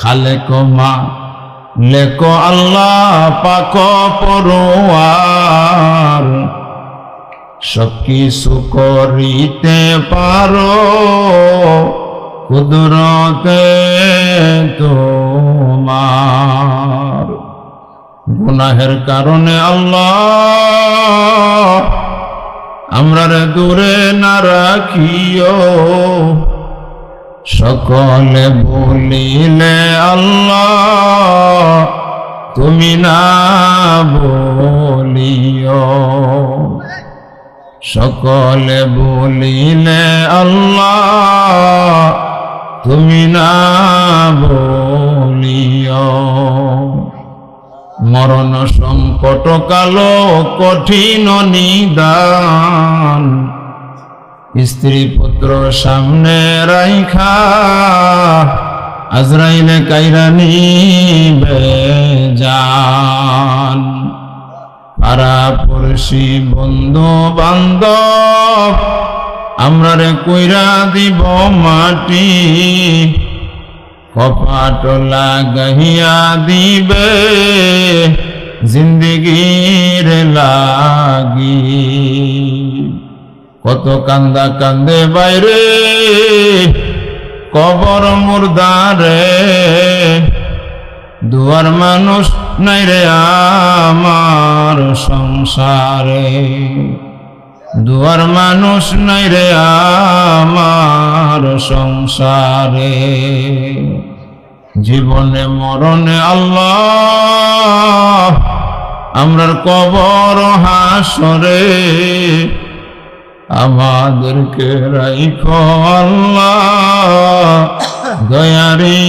খালেক মা, লেকো আল্লাহ পাক পরোয়ার। সব কিছু করিতে পারো, কুদরতে তোমার। গুনাহের কারণে আল্লাহ আমরা দূরে না রাখিও। সকলে বলিলে আল্লাহ, তুমি না বলিও। সকলে বলিলে আল্লাহ, তুমি না বলিও। মরণ সংকট কালো কঠিন নিদান স্ত্রী পুত্র সামনে রাইখা, আজরাইলে কাইরানি বেজান পাড়া পড়শি বন্ধু বান্ধব আমরা রে কইরা দিব মাটি। কপাট লাগাইয়া দিবে, জিন্দগির লাগি কত কান্দা কান্দে বাইরে, কবর মুর্দারে। দুয়ার মানুষ নাই রে আমার সংসারে। দুয়ার মানুষ নাই রে আমার সংসারে। জীবনে মরণে আল্লাহ, আমরার কবর হাসরে। আমাদেরকে রাইখো আল্লাহ দয়ারি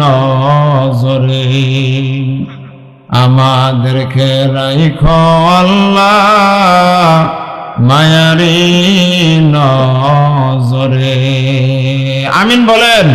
নজরে। আমাদেরকে রাইখো আল্লাহ মায়ারি নজরে। আমিন বলেন।